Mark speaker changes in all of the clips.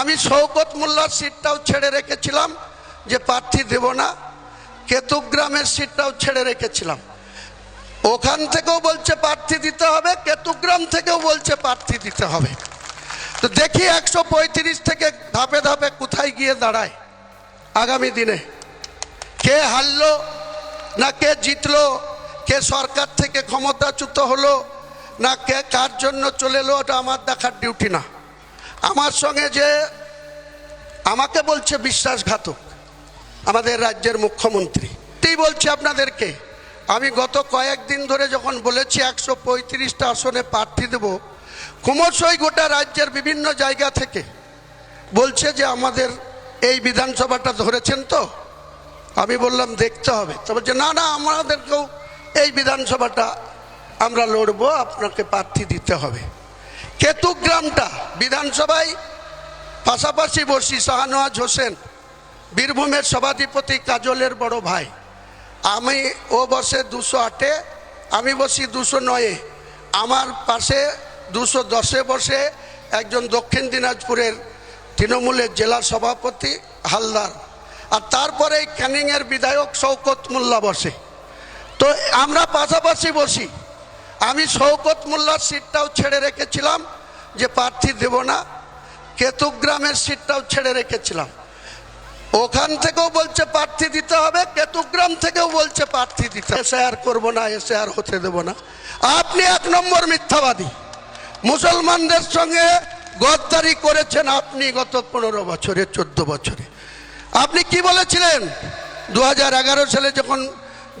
Speaker 1: আমি শৌকত মোল্লার সিটটাও ছেড়ে রেখেছিলাম, যে প্রার্থী দেব না। কেতুগ্রামের সিটটাও ছেড়ে রেখেছিলাম। ওখান থেকেও বলছে প্রার্থী দিতে হবে, কেতুগ্রাম থেকেও বলছে প্রার্থী দিতে হবে। তো দেখি একশো পঁয়ত্রিশ থেকে ধাপে ধাপে কোথায় গিয়ে দাঁড়ায় আগামী দিনে। কে হারলো না কে জিতলো, কে সরকার থেকে ক্ষমতাচ্যুত হলো, না কে কার জন্য চলে এলো, ওটা আমার দেখার ডিউটি না। আমার সঙ্গে যে আমাকে বলছে বিশ্বাসঘাতক, আমাদের রাজ্যের মুখ্যমন্ত্রী। এই বলছি আপনাদেরকে, আমি গত কয়েকদিন ধরে যখন বলেছি একশো পঁয়ত্রিশটা আসনে প্রার্থী দেব, ক্রমশই গোটা রাজ্যের বিভিন্ন জায়গা থেকে বলছে যে আমাদের এই বিধানসভাটা ধরেছেন তো? আমি বললাম, দেখতে হবে। তো বলছে, না না, আমাদেরকেও এই বিধানসভাটা আমরা লড়বো, আপনাকে প্রার্থী দিতে হবে। কেতুগ্রামটা বিধানসভায় পাশাপাশি বসি শাহনওয়াজ হোসেন, বীরভূমের সভাধিপতি কাজলের বড় ভাই। আমি ও বসে দুশো আটে, আমি বসি দুশো নয়ে। আমার পাশে দুশো দশে বসে একজন দক্ষিণ দিনাজপুরের তৃণমূলের জেলা সভাপতি হালদার। আর তারপরে ক্যানিংয়ের বিধায়ক শওকত মোল্লা বসে। তো আমরা পাশাপাশি বসি। আমি শওকত মোল্লার সিটটাও ছেড়ে রেখেছিলাম যে প্রার্থী দেব না, কেতুগ্রামের সিটটাও ছেড়ে রেখেছিলাম। ওখান থেকেও বলছে প্রার্থী দিতে হবে, কেতুগ্রাম থেকেও বলছে প্রার্থী দিতে এসে আর করব না এসে আর হতে দেব না। আপনি এক নম্বর মিথ্যাবাদী। মুসলমানদের সঙ্গে গদ্দারি করেছেন আপনি গত পনেরো বছরে, চোদ্দ বছরে। আপনি কি বলেছিলেন? দু হাজার এগারো সালে যখন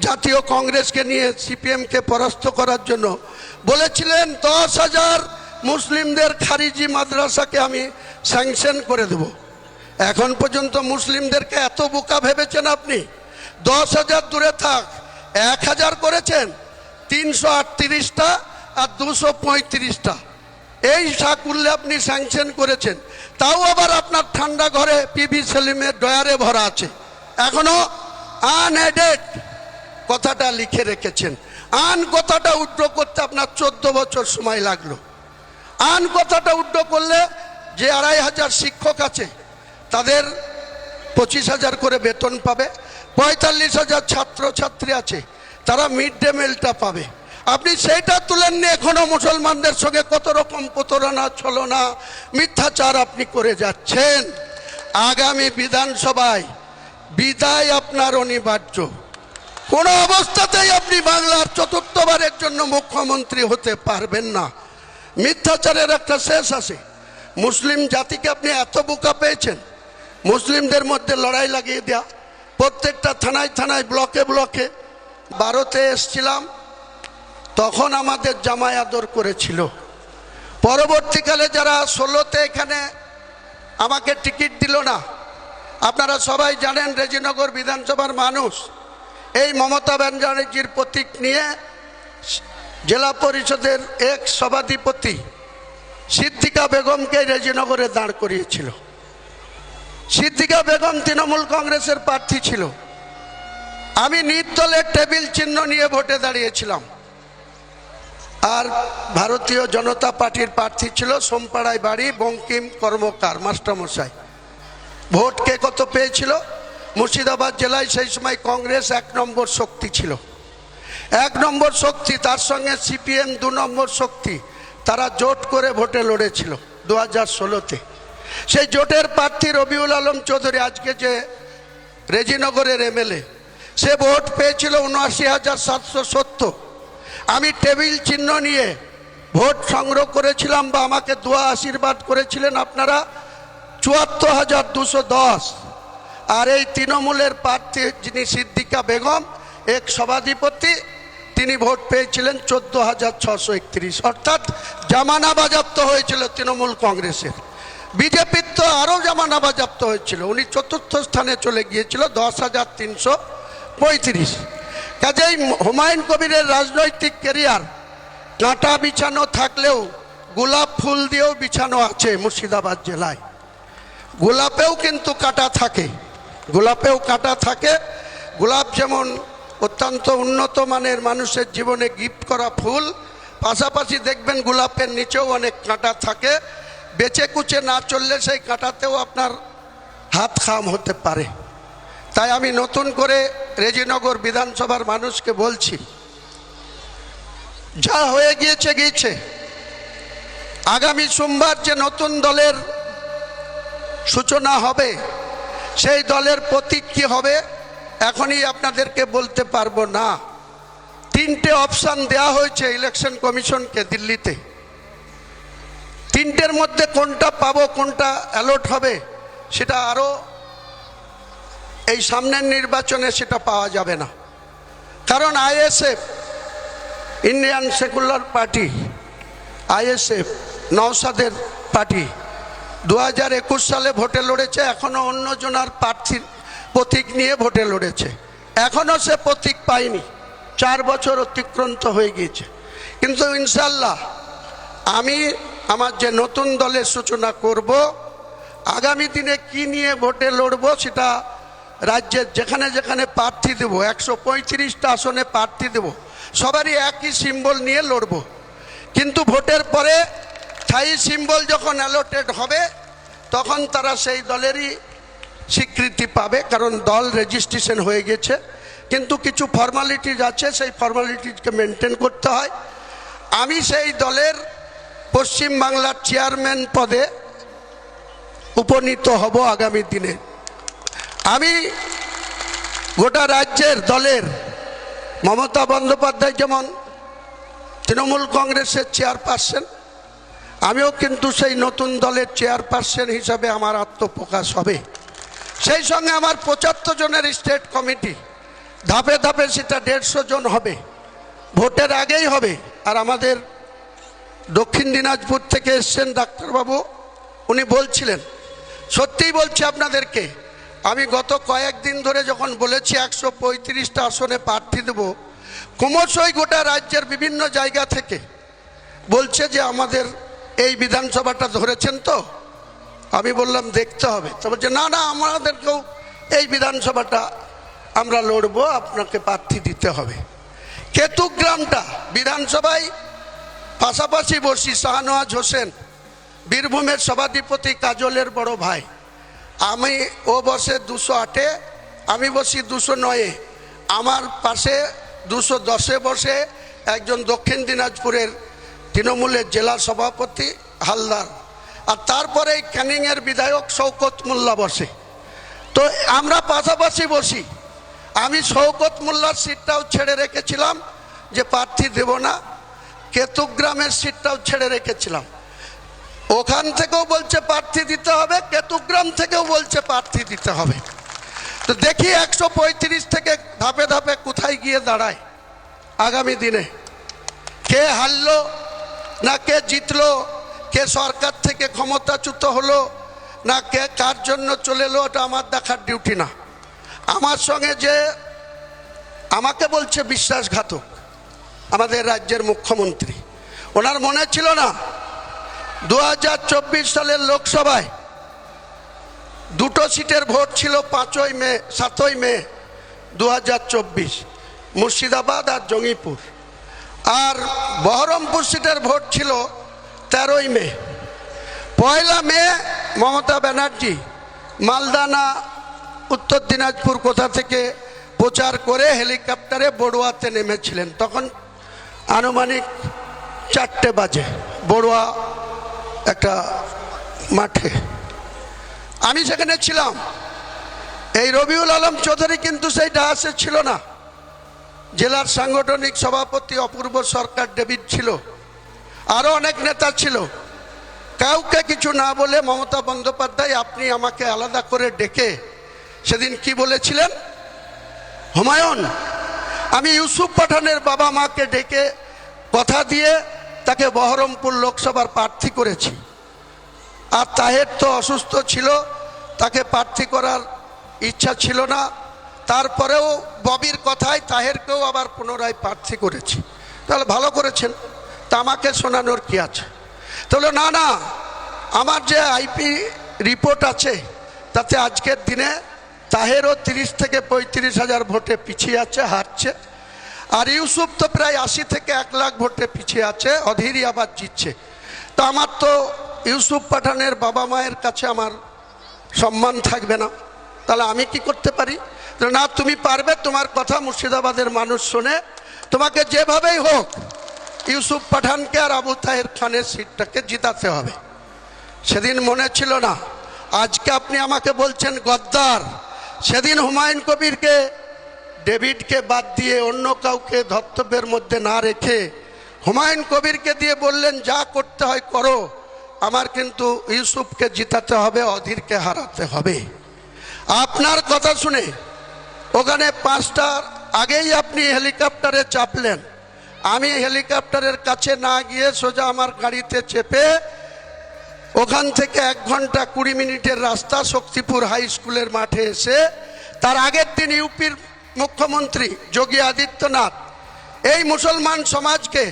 Speaker 1: জাতীয় কংগ্রেসকে নিয়ে সিপিএমকে পরাস্ত করার জন্য বলেছিলেন দশ হাজার মুসলিমদের খারিজি মাদ্রাসাকে আমি স্যাংশন করে দেব। এখন পর্যন্ত মুসলিমদেরকে এত বোকা ভেবেছেন আপনি? দশ হাজার দূরে থাক, এক হাজার করেছেন, তিনশো আটত্রিশটা আর দুশো পঁয়ত্রিশটা। এই সাকুল্লে আপনি স্যাংশন করেছেন। তাও আবার আপনার ঠান্ডা ঘরে পিভি সেলিমের ডয়ারে ভরা আছে। এখনও আনএডেড। কথাটা লিখে রেখেছেন। আন কথাটা উড্র করতে আপনার চোদ্দ বছর সময় লাগল। আন কথাটা উড্র করলে যে আড়াই হাজার শিক্ষক আছে, তাদের পঁচিশ হাজার করে বেতন পাবে, পঁয়তাল্লিশ হাজার ছাত্র ছাত্রী আছে, তারা মিড ডে মিলটা পাবে। আপনি সেইটা তুলেননি এখনও মুসলমানদের সঙ্গে কত রকম প্রতারণা, ছলনা, মিথ্যাচার আপনি করে যাচ্ছেন। আগামী বিধানসভায় বিদায় আপনার অনিবার্য। কোনো অবস্থাতেই আপনি বাংলার চতুর্থবারের জন্য মুখ্যমন্ত্রী হতে পারবেন না। মিথ্যাচারের একটা শেষ আছে। মুসলিম জাতিকে আপনি এত বোকা পেয়েছেন। মুসলিমদের মধ্যে লড়াই লাগিয়ে দেওয়া প্রত্যেকটা থানায় থানায়, ব্লকে ব্লকে ভারতে এসছিলাম। তখন আমাদের জামাই আদর করেছিল। পরবর্তীকালে যারা ষোলোতে এখানে আমাকে টিকিট দিল না, আপনারা সবাই জানেন রেজিনগর বিধানসভার মানুষ। এই মমতা ব্যানার্জির প্রতীক নিয়ে জেলা পরিষদের এক সভাধিপতি সিদ্দিকা বেগমকে রেজিনগরে দাঁড় করিয়েছিল। সিদ্দিকা বেগম তৃণমূল কংগ্রেসের প্রার্থী ছিল। আমি নির্দলের টেবিল চিহ্ন নিয়ে ভোটে দাঁড়িয়েছিলাম। আর ভারতীয় জনতা পার্টির প্রার্থী ছিল সোমপাড়ায় বাড়ি বঙ্কিম কর্মকার, মাস্টারমশাই। ভোট কে কত পেয়েছিল? মুর্শিদাবাদ জেলায় সেই সময় কংগ্রেস এক নম্বর শক্তি ছিল। এক নম্বর শক্তি, তার সঙ্গে সিপিএম দু নম্বর শক্তি, তারা জোট করে ভোটে লড়েছিল দু হাজার ষোলোতে। সেই জোটের প্রার্থী রবিউল আলম চৌধুরী, আজকে যে রেজিনগরের এমএলএ, সে ভোট পেয়েছিল উনআশি হাজার সাতশো সত্তর। আমি টেবিল চিহ্ন নিয়ে ভোট সংগ্রহ করেছিলাম বা আমাকে দোয়া আশীর্বাদ করেছিলেন আপনারা, চুয়াত্তর হাজার দুশো দশ। আর এই তৃণমূলের প্রার্থী যিনি সিদ্দিকা বেগম, এক সভাধিপতি, তিনি ভোট পেয়েছিলেন চোদ্দ হাজার ছশো একত্রিশ। অর্থাৎ জামানা বাজাপ্ত হয়েছিল তৃণমূল কংগ্রেসের। বিজেপির তো আরও জামানা বাজাপ্ত হয়েছিল। উনি চতুর্থ স্থানে চলে গিয়েছিল দশ হাজার তিনশো পঁয়ত্রিশ। কাজেই হুমায়ুন কবিরের রাজনৈতিক কেরিয়ার কাঁটা বিছানো থাকলেও গোলাপ ফুল দিয়েও বিছানো আছে মুর্শিদাবাদ জেলায়। গোলাপেও কিন্তু কাটা থাকে। গোলাপেও কাটা থাকে। গোলাপ যেমন অত্যন্ত উন্নত মানের মানুষের জীবনে গিফট করা ফুল, পাশাপাশি দেখবেন গোলাপের নিচেও অনেক কাঁটা থাকে। বেচে কুচে না চললে সেই কাঁটাতেও আপনার হাত খাম হতে পারে। তাই আমি নতুন করে রেজিনগর বিধানসভার মানুষকে বলছি, যা হয়ে গিয়েছে গিয়েছে। আগামী সোমবার যে নতুন দলের সূচনা হবে সেই দলের প্রতীক কি হবে? এখনই আপনাদেরকে বলতে পারব না। তিনটে অপশান দেয়া হয়েছে ইলেকশন কমিশনকে দিল্লিতে। তিনটের মধ্যে কোনটা পাবো, কোনটা অ্যালট হবে, সেটা আরও এই সামনের নির্বাচনে সেটা পাওয়া যাবে না। কারণ ISF, Indian secular party, ISF নওসাদের party দু হাজার একুশ সালে ভোটে লড়েছে এখনও অন্য জনার প্রার্থীর প্রতীক নিয়ে ভোটে লড়েছে। এখনও সে প্রতীক পায়নি। চার বছর অতিক্রান্ত হয়ে গিয়েছে। কিন্তু ইনশাল্লাহ আমি আমার যে নতুন দলের সূচনা করব, আগামী দিনে কি নিয়ে ভোটে লড়বো সেটা রাজ্যের যেখানে যেখানে প্রার্থী দেবো, একশো পঁয়ত্রিশটা আসনে প্রার্থী দেবো, সবারই একই সিম্বল নিয়ে লড়বো। কিন্তু ভোটের পরে স্থায়ী সিম্বল যখন অ্যালোটেড হবে, তখন তারা সেই দলেরই স্বীকৃতি পাবে, কারণ দল রেজিস্ট্রেশন হয়ে গেছে। কিন্তু কিছু ফর্মালিটিজ আছে, সেই ফর্মালিটিজকে মেনটেন করতে হয়। আমি সেই দলের পশ্চিম বাংলার চেয়ারম্যান পদে উপনীত হব আগামী দিনে। আমি গোটা রাজ্যের দলের মমতা বন্দ্যোপাধ্যায় যেমন, তৃণমূল কংগ্রেসের চেয়ারপারসন আমিও কিন্তু সেই নতুন দলের চেয়ারপারসন হিসাবে আমার আত্মপ্রকাশ হবে। সেই সঙ্গে আমার পঁচাত্তর জনের স্টেট কমিটি, ধাপে ধাপে সেটা দেড়শো জন হবে। ভোটের আগেই হবে। আর আমাদের দক্ষিণ দিনাজপুর থেকে এসছেন ডাক্তারবাবু, উনি বলছিলেন, সত্যিই বলছি আপনাদেরকে, আমি গত কয়েকদিন ধরে যখন বলেছি একশো পঁয়ত্রিশটা আসনে প্রার্থী দেব, ক্রমশই গোটা রাজ্যের বিভিন্ন জায়গা থেকে বলছে যে আমাদের এই বিধানসভাটা ধরেছেন তো? আমি বললাম, দেখতে হবে। তো বলছে, না না, আমাদেরকেও এই বিধানসভাটা আমরা লড়বো, আপনাকে প্রার্থী দিতে হবে। কেতুগ্রামটা বিধানসভায় পাশাপাশি বসি শাহনওয়াজ হোসেন, বীরভূমের সভাধিপতি কাজলের বড় ভাই। আমি, ও বসে দুশো আটে, আমি বসি দুশো নয়ে। আমার পাশে দুশো দশে বসে একজন দক্ষিণ দিনাজপুরের তৃণমূলের জেলা সভাপতি হালদার। আর তারপরে এই ক্যানিংয়ের বিধায়ক শৌকত মোল্লা বসে। তো আমরা পাশাপাশি বসি। আমি শৌকত মোল্লার সিটটাও ছেড়ে রেখেছিলাম যে প্রার্থী দেব না। কেতুগ্রামের সিটটাও ছেড়ে রেখেছিলাম। ওখান থেকেও বলছে প্রার্থী দিতে হবে, কেতুগ্রাম থেকেও বলছে প্রার্থী দিতে হবে। তো দেখি একশো পঁয়ত্রিশ থেকে ধাপে ধাপে কোথায় গিয়ে দাঁড়ায় আগামী দিনে। কে হারলো না কে জিতলো, কে সরকার থেকে ক্ষমতাচ্যুত হলো, না কে কার জন্য চলে এলো, ওটা আমার দেখার ডিউটি না। আমার সঙ্গে যে আমাকে বলছে বিশ্বাসঘাতক, আমাদের রাজ্যের মুখ্যমন্ত্রী, ওনার মনে ছিল না? দু হাজার চব্বিশ সালের লোকসভায় দুটো সিটের ভোট ছিল পাঁচই মে, সাতই মে দু হাজার চব্বিশ, মুর্শিদাবাদ আর জঙ্গিপুর। আর বহরমপুর সিটের ভোট ছিল তেরোই মে। পয়লা মে মমতা ব্যানার্জি মালদানা উত্তর দিনাজপুর কোথা থেকে প্রচার করে হেলিকপ্টারে বড়ুয়াতে নেমেছিলেন। তখন আনুমানিক চারটে বাজে, বড়ুয়া একটা মাঠে। আমি সেখানে ছিলাম। এই রবিউল আলম চৌধুরী কিন্তু সেই ডাহাসে ছিল না। জেলার সাংগঠনিক সভাপতি, অপূর্ব সরকার ডেভিড ছিল। আরও অনেক নেতা ছিল। কাউকে কিছু না বলে মমতা বন্দ্যোপাধ্যায়, আপনি আমাকে আলাদা করে ডেকে সেদিন কি বলেছিলেন? হুমায়ুন, আমি ইউসুফ পাঠানের বাবা মাকে ডেকে কথা দিয়ে তাকে বহরমপুর লোকসভার প্রার্থী করেছি। আর তাহের তো অসুস্থ ছিল, তাকে প্রার্থী করার ইচ্ছা ছিল না। তারপরেও ববির কথায় তাহেরকেও আবার পুনরায় প্রার্থী করেছি। তাহলে ভালো করেছেন। তা আমাকে শোনানোর কি আছে? তাহলে না না, আমার যে আইপি রিপোর্ট আছে, তাতে আজকের দিনে তাহেরও তিরিশ থেকে পঁয়ত্রিশ হাজার ভোটে পিছিয়ে আছে, হারছে। আর ইউসুফ তো প্রায় আশি থেকে এক লাখ ভোটে পিছিয়ে আছে, অধীরই আবার জিতছে। তো আমার তো ইউসুফ পাঠানের বাবা মায়ের কাছে আমার সম্মান থাকবে না। তাহলে আমি কি করতে পারি? না তুমি পারবে, তোমার কথা মুর্শিদাবাদের মানুষ শুনে। তোমাকে যেভাবেই হোক, ইউসুফ পাঠানকে আর আবু তাহের খানের সিটটাকে জিতাতে হবে। সেদিন মনে ছিল না, আজকে আপনি আমাকে বলছেন গদ্দার। সেদিন হুমায়ুন কবিরকে, ডেভিডকে বাদ দিয়ে অন্য কাউকে ধর্তব্যের মধ্যে না রেখে হুমায়ুন কবিরকে দিয়ে বললেন, যা করতে হয় করো, আমার কিন্তু ইউসুফকে জিতাতে হবে, অধীরকে হারাতে হবে। আপনার কথা শুনে ওখানে পাঁচটার আগেই আপনি হেলিকপ্টারে চাপলেন। আমি হেলিকপ্টারের কাছে না গিয়ে সোজা আমার গাড়িতে চেপে ওখান থেকে এক ঘণ্টা কুড়ি মিনিটের রাস্তা শক্তিপুর হাই স্কুলের মাঠে এসে, তার আগের দিন ইউপির মুখ্যমন্ত্রী যোগী আদিত্যনাথ এই মুসলমান সমাজকে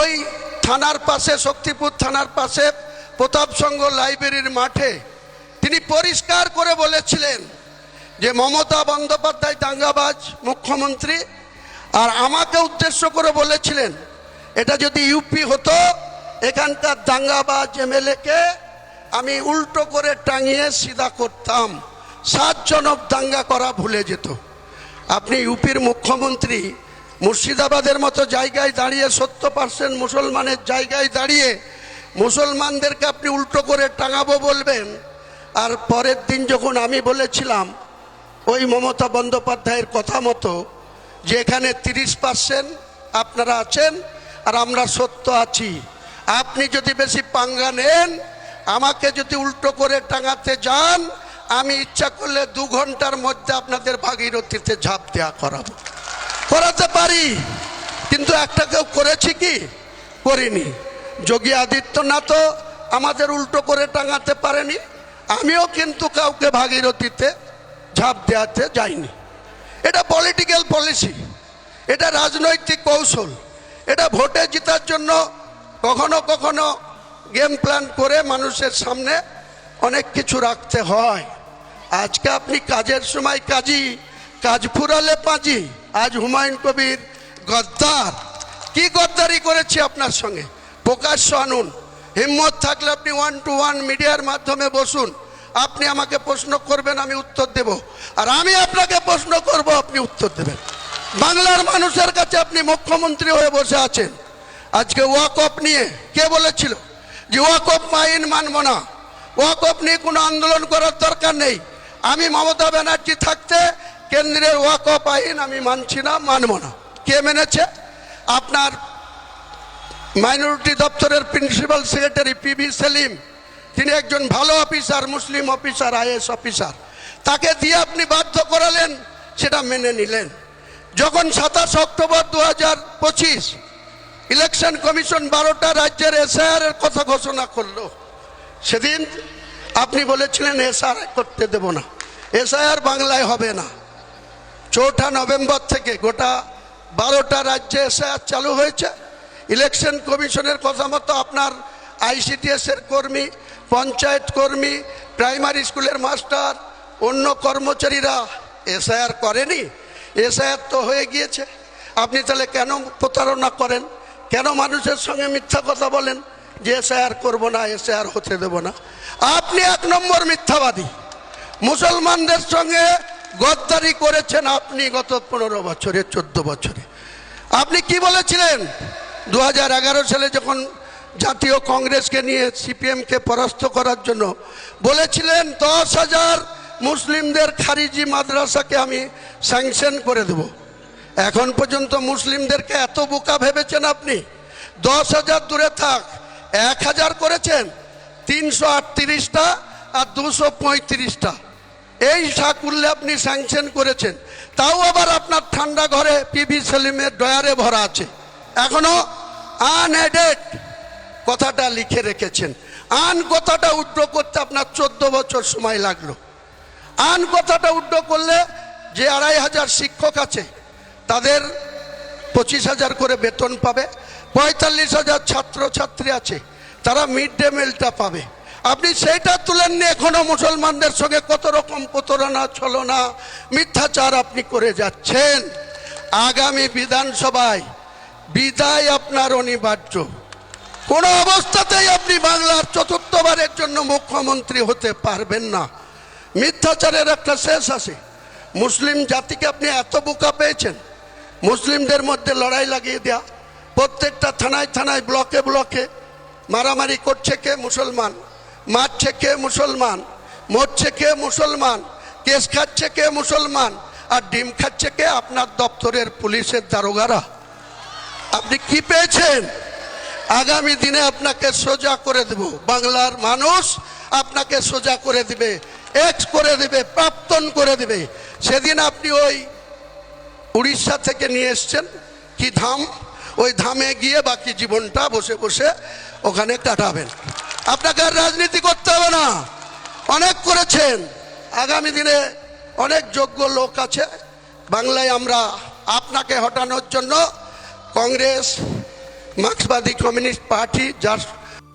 Speaker 1: ওই থানার পাশে, শক্তিপুর থানার পাশে প্রতাপ সংঘ লাইব্রেরির মাঠে তিনি পরিষ্কার করে বলেছিলেন যে মমতা বন্দ্যোপাধ্যায় দাঙ্গাবাজ মুখ্যমন্ত্রী, আর আমাকে উদ্দেশ্য করে বলেছিলেন, এটা যদি ইউপি হতো, এখানকার দাঙ্গাবাজ এমএলএকে আমি উল্টো করে টাঙিয়ে সিধা করতাম। সাতজনক দাঙ্গা করা ভুলে যেত। আপনি ইউপির মুখ্যমন্ত্রী, মুর্শিদাবাদের মতো জায়গায় দাঁড়িয়ে, সত্তর পার্সেন্ট মুসলমানের জায়গায় দাঁড়িয়ে মুসলমানদেরকে আপনি উল্টো করে টাঙাবো বলবেন, আর পরের দিন যখন আমি বলেছিলাম ওই মমতা বন্দ্যোপাধ্যায়ের কথা মতো যে এখানে তিরিশ পার্সেন্ট আপনারা আছেন আর আমরা সত্য আছি। আপনি যদি বেশি পাঙ্গা নেন, আমাকে যদি উল্টো করে টাঙাতে যান, আমি ইচ্ছা করলে দু ঘণ্টার মধ্যে আপনাদের ভাগীরথীতে ঝাঁপ দেওয়া করাবো। করাতে পারি, কিন্তু একটা কেউ করেছি কি? করিনি। যোগী আদিত্যনাথও আমাদের উল্টো করে টাঙাতে পারেনি, আমিও কিন্তু কাউকে ভাগীরথীতে ঝাঁপ দেওয়াতে যায়নি। এটা পলিটিক্যাল পলিসি এটা রাজনৈতিক কৌশল, এটা ভোটে জেতার জন্য কখনো কখনো গেম প্ল্যান করে মানুষের সামনে অনেক কিছু রাখতে হয়। আজকে আপনি কাজের সময় কাজী, কাজ ফুরালে পাঁজি, আজ হুমায়ুন কবির গদ্দার। কি গদ্দারি করেছি আপনার সঙ্গে? প্রকাশ্য আনুন। হিম্মত থাকলে আপনি ওয়ান টু ওয়ান মিডিয়ার মাধ্যমে বসুন। আপনি আমাকে প্রশ্ন করবেন, আমি উত্তর দেব। আর আমি আপনাকে প্রশ্ন করব, আপনি উত্তর দেবেন। বাংলার মানুষের কাছে আপনি মুখ্যমন্ত্রী হয়ে বসে আছেন। আজকে ওয়াকফ নিয়ে কে বলেছিল যে ওয়াকফ আইন মানব না? ওয়াকফ নিয়ে কোনো আন্দোলন করার দরকার নেই। আমি মমতা ব্যানার্জি থাকতে কেন্দ্রের ওয়াকফ আইন আমি মানছি না, মানব না। কে মেনেছে? আপনার মাইনরিটি দপ্তরের প্রিন্সিপাল সেক্রেটারি পিবি সেলিম। তিনি একজন ভালো অফিসার, মুসলিম অফিসার আইএস অফিসার। তাকে দিয়ে আপনি বাধ্য করালেন, সেটা মেনে নিলেন। যখন সাতাশ অক্টোবর দু হাজার পঁচিশ ইলেকশন কমিশন বারোটা রাজ্যের এসআইআর এর কথা ঘোষণা করল, সেদিন আপনি বলেছিলেন এসআর করতে দেব না। এসআইআর বাংলায় হবে না। চৌঠা নভেম্বর থেকে গোটা বারোটা রাজ্যে এসআইআর চালু হয়েছে। ইলেকশন কমিশনের কথা মতো আপনার আইসিটিএস এর কর্মী, পঞ্চায়েত কর্মী, প্রাইমারি স্কুলের মাস্টার, অন্য কর্মচারীরা এসআইআর করেনি? এসআইআর তো হয়ে গিয়েছে। আপনি তাহলে কেন প্রতারণা করেন? কেন মানুষের সঙ্গে মিথ্যা কথা বলেন যে এসআইআর করব না, এসআইআর হতে দেব না? আপনি এক নম্বর মিথ্যাবাদী। মুসলমানদের সঙ্গে গদ্দারি করেছেন আপনি গত পনেরো বছরে, চোদ্দ বছরে। আপনি কি বলেছিলেন? দু হাজার এগারো সালে যখন জাতীয় কংগ্রেসকে নিয়ে সিপিএমকে পরাস্ত করার জন্য বলেছিলেন দশ হাজার মুসলিমদের খারিজি মাদ্রাসাকে আমি স্যাংশন করে দেব। এখন পর্যন্ত মুসলিমদেরকে এত বোকা ভেবেছেন আপনি? দশ হাজার দূরে থাক, এক হাজার করেছেন, তিনশো আটত্রিশটা আর দুশো পঁয়ত্রিশটা। এই সাকুল্লে আপনি স্যাংশন করেছেন। তাও আবার আপনার ঠান্ডা ঘরে পিভি সেলিমের ডয়ারে ভরা আছে। এখনও আনএডেড। কথাটা লিখে রেখেছেন। আন কথাটা উড্র করতে আপনার চোদ্দ বছর সময় লাগল। আন কথাটা উড্র করলে যে আড়াই হাজার শিক্ষক আছে, তাদের পঁচিশ হাজার করে বেতন পাবে, পঁয়তাল্লিশ হাজার ছাত্রছাত্রী আছে, তারা মিড ডে মিলটা পাবে। আপনি সেইটা তুলেননি এখনও মুসলমানদের সঙ্গে কত রকম প্রতারণা, ছলনা, মিথ্যাচার আপনি করে যাচ্ছেন। আগামী বিধানসভায় বিদায় আপনার অনিবার্য। কোনো অবস্থাতেই আপনি বাংলার চতুর্থবারের জন্য মুখ্যমন্ত্রী হতে পারবেন না। মিথ্যাচারের একটা শেষ আছে। মুসলিম জাতিকে আপনি এত বোকা পেয়েছেন। মুসলিমদের মধ্যে লড়াই লাগিয়ে দেয়া। প্রত্যেকটা থানায় থানায়, ব্লকে ব্লকে মারামারি করছে কে মুসলমান, মারছে কে মুসলমান, মরছে কে মুসলমান, কেস খাচ্ছে কে মুসলমান, আর ডিম খাচ্ছে কে আপনার দপ্তরের পুলিশের দারোগারা। আপনি কি পেয়েছেন? আগামী দিনে আপনাকে সোজা করে দেব। বাংলার মানুষ আপনাকে সোজা করে দিবে, এক্স করে দিবে প্রাপ্তন করে দিবে। সেদিন আপনি ওই উড়িষ্যা থেকে নিয়ে এসছেন, কি ধাম? ওই ধামে গিয়ে বাকি জীবনটা বসে বসে ওখানে কাটাবেন। আপনাকে আর রাজনীতি করতে হবে না। অনেক করেছেন। আগামী দিনে অনেক যোগ্য লোক আছে। বাংলায় আমরা আপনাকে হটানোর জন্য কংগ্রেস মার্ক্সবাদী কমিউনিস্ট পার্টি যার